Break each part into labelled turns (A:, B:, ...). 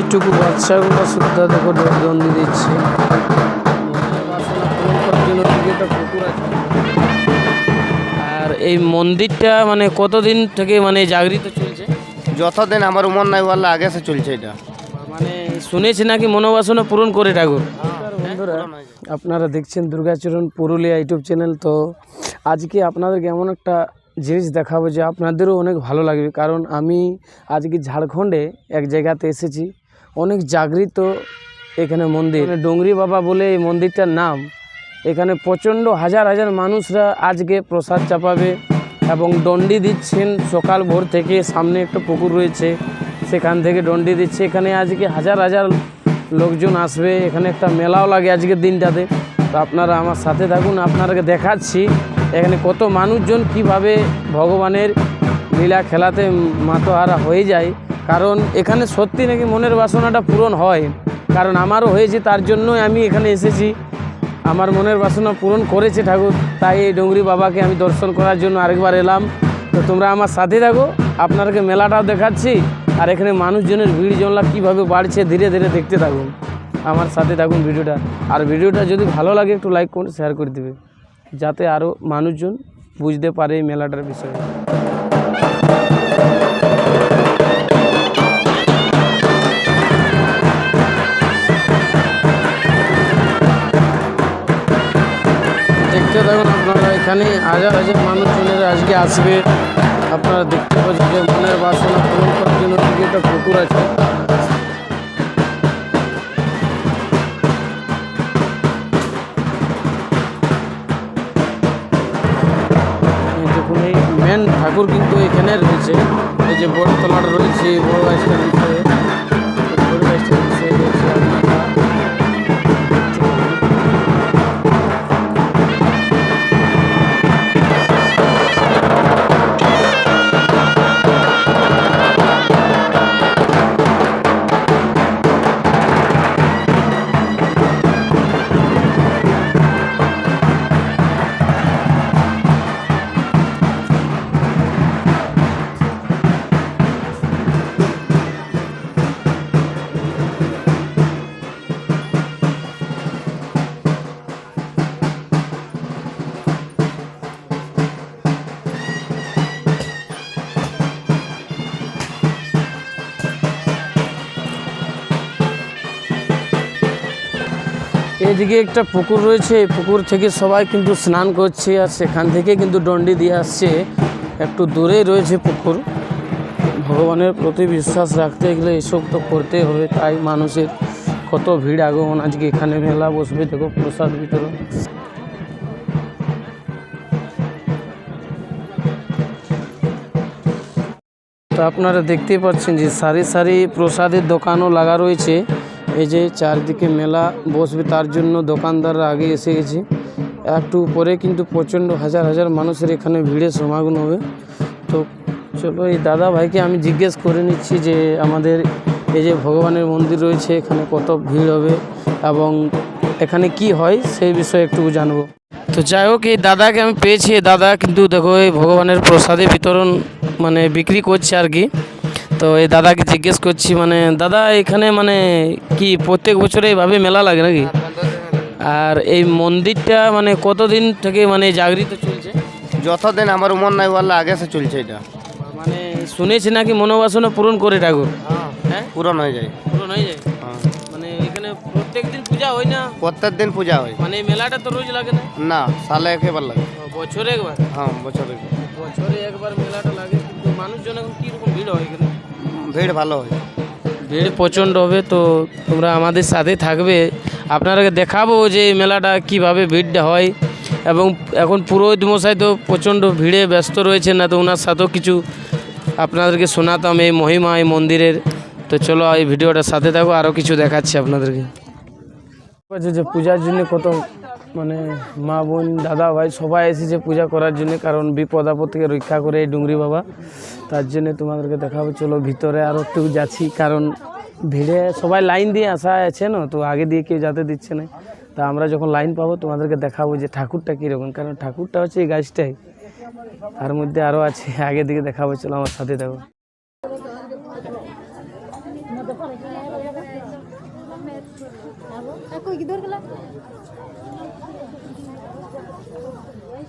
A: এইটুকু বাচ্চাগুলো শুদ্ধা দেখো দন্ডি দিচ্ছে। আর এই মন্দিরটা মানে কতদিন থেকে মানে জাগরিত চলছে?
B: যতদিন আমার উমর নাই বললে আগে সে চলছে এটা।
A: মানে শুনেছি নাকি মনোবাসনা পূরণ করে ঠাকুর? বন্ধুরা আপনারা দেখছেন দুর্গাচরণ পুরুলিয়া ইউটিউব চ্যানেল তো আজকে আপনাদেরকে এমন একটা জিনিস দেখাবো যে আপনাদেরও অনেক ভালো লাগবে। কারণ আমি আজকে ঝাড়খণ্ডে এক জায়গাতে এসেছি। অনেক জাগৃত এখানে মন্দির। মানে ডোংরি বাবা বলে এই মন্দিরটার নাম। এখানে প্রচণ্ড হাজার হাজার মানুষরা আজকে প্রসাদ চাপাবে এবং দণ্ডি দিচ্ছেন সকাল ভোর থেকে। সামনে একটা পুকুর রয়েছে, সেখান থেকে দণ্ডি দিচ্ছে। এখানে আজকে হাজার হাজার লোকজন আসবে। এখানে একটা মেলাও লাগে আজকের দিনটাতে। তো আপনারা আমার সাথে থাকুন, আপনাদেরকে দেখাচ্ছি এখানে কত মানুষজন কীভাবে ভগবানের লীলা খেলাতে মাতোহারা হয়ে যায়। কারণ এখানে সত্যি নাকি মনের বাসনাটা পূরণ হয়। কারণ আমারও হয়েছে, তার জন্যই আমি এখানে এসেছি। আমার মনের বাসনা পূরণ করেছে ঠাকুর, তাই এই ডোংরি বাবাকে আমি দর্শন করার জন্য আরেকবার এলাম। তো তোমরা আমার সাথে থাকো, আপনাদেরকে মেলাটাও দেখাচ্ছি, আর এখানে মানুষজনের ভিড় জমলা কীভাবে বাড়ছে, ধীরে ধীরে দেখতে থাকুন। আমার সাথে থাকুন ভিডিওটা। আর ভিডিওটা যদি ভালো লাগে, একটু লাইক করে শেয়ার করে দেবে। যাতে আরও মানুষজন বুঝতে পারে এই মেলাটার বিষয়ে। এখানে হাজার হাজার মানুষজনের আজকে আসবে। আপনারা দেখতে পাচ্ছেন যে মনের বাসনা পূরণ করার জন্য একটা পুকুর আছে। ঠাকুর কিন্তু এখানে রয়েছে। এই যে বড় তলাটা রয়েছে, বড় গাছটার এদিকে একটা পুকুর রয়েছে পুকুর থেকে সবাই কিন্তু স্নান করছে আর সেখান থেকে কিন্তু ডন্ডি দিয়ে আসছে। একটু দূরেই রয়েছে পুকুর। ভগবানের প্রতি বিশ্বাস রাখতে গেলে এসব তো করতে হবে, তাই মানুষের কত ভিড় আগমন। আজকে এখানে মেলা বসবে, দেখো প্রসাদ বিতরণ। তো আপনারা দেখতেই পাচ্ছেন যে সারি সারি প্রসাদের দোকানও লাগা রয়েছে। এই যে চারদিকে মেলা বসবে তার জন্য দোকানদাররা আগে এসে গেছে। একটু পরে কিন্তু প্রচণ্ড হাজার হাজার মানুষের এখানে ভিড়ে সমাগম হবে। তো চলো এই দাদা ভাইকে আমি জিজ্ঞেস করে নিচ্ছি যে আমাদের এই যে ভগবানের মন্দির রয়েছে, এখানে কত ভিড় হবে এবং এখানে কি হয় সেই বিষয়ে একটু জানব। তো যাই হোক, এই দাদাকে আমি পেয়েছি। দাদা কিন্তু দেখো, এই ভগবানের প্রসাদে বিতরণ মানে বিক্রি করছে আর কি। তো এই দাদাকে জিজ্ঞেস করছি মানে দাদা এখানে মানে কি প্রত্যেক বছরে এইভাবে মেলা লাগে নাকি? আর এই মন্দিরটা মানে কতদিন থেকে মানে জাগরিত চলছে?
B: যতদিন আমার উমর নাই বললে আগে সে চলছে এটা।
A: মানে শুনেছি নাকি মনোবাসনা পূরণ করে ঠাকুর? হ্যাঁ
B: পূরণ হয়ে যায়।
A: পূরণ হয়ে যায়?
B: হ্যাঁ।
A: মানে এখানে প্রত্যেক দিন পূজা হয় না?
B: প্রত্যেক দিন পূজা হয়।
A: মানে এই মেলাটা তো রোজ লাগে না?
B: না সালে একেবার লাগে।
A: বছরে একবার?
B: হ্যাঁ বছরে
A: বছরে একবার মেলাটা লাগে কিন্তু মানুষজন এখন কীরকম ভিড় হয় এখানে?
B: ভিড় ভালো হয়।
A: ভিড় প্রচণ্ড হবে তো তোমরা আমাদের সাথে থাকবে। আপনারাকে দেখাবো যে এই মেলাটা কীভাবে ভিড়টা হয় এবং এখন পুরোহিত মশাই তো প্রচণ্ড ভিড়ে ব্যস্ত রয়েছে না তো ওনার সাথেও কিছু আপনাদেরকে শোনাতাম এই মহিমা এই মন্দিরের। তো চলো এই ভিডিওটার সাথে থাকো আরও কিছু দেখাচ্ছি আপনাদেরকে। আছে যে পূজার জন্য কত মানে মা, বোন, দাদা, ভাই সবাই এসেছে পূজা করার জন্য, কারণ বিপদ আপদ থেকে রক্ষা করে এই ডুংরি বাবা। তার জন্য তোমাদেরকে দেখাবো, চলো ভিতরে আরও একটু যাচ্ছি, কারণ ভিড়ে সবাই লাইন দিয়ে আসা আছে না, তো আগে দিয়ে কেউ যাতে দিচ্ছে না। তা আমরা যখন লাইন পাবো, তোমাদেরকে দেখাবো যে ঠাকুরটা কীরকম, কারণ ঠাকুরটা হচ্ছে এই গাছটাই। তার মধ্যে আরও আছে, আগে দিকে দেখাবো, চলো আমার সাথে দেখো।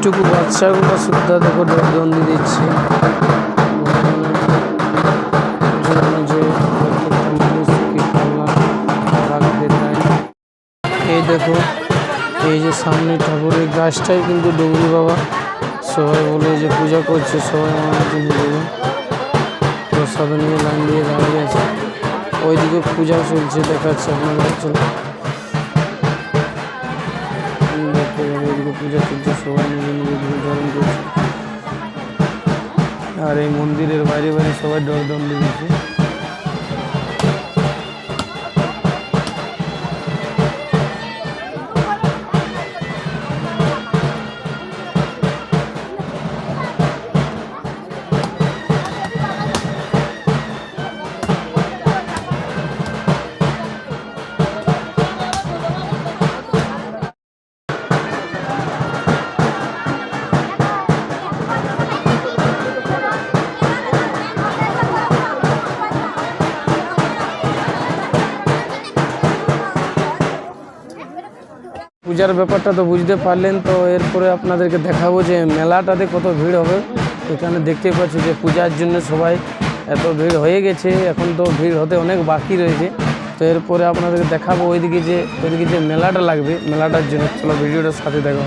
A: এইটুকু বাচ্চাগুলো সুদ্ধা দেখো দণ্ডি দিচ্ছে এই দেখো, এই যে সামনে ঠাকুরের গাছটাই কিন্তু ডুবুরি বাবা। সবাই বলে যে পূজা করছে, সবাই আমার জন্য দেবে। প্রসাদ নিয়ে লাইন দিয়ে দাঁড়িয়ে আছে। ওইদিকে পূজা চলছে, দেখাচ্ছে আপনাদের চলে পূজা টুজা সবাই নিজের ধূপ ধারণ করছে। আর এই মন্দিরের বাইরে বাইরে সবাই দরদম দণ্ড পূজার ব্যাপারটা তো বুঝতে পারলেন, তো এরপরে আপনাদেরকে দেখাবো যে মেলাটাতে কত ভিড় হবে। এখানে দেখতে পাচ্ছি যে পূজার জন্য সবাই এত ভিড় হয়ে গেছে, এখন তো ভিড় হতে অনেক বাকি রয়েছে। তো এরপরে আপনাদেরকে দেখাবো ওইদিকে যে ওইদিকে যে মেলাটা লাগবে, মেলাটার জন্য। চলো ভিডিওটার সাথে দেখো।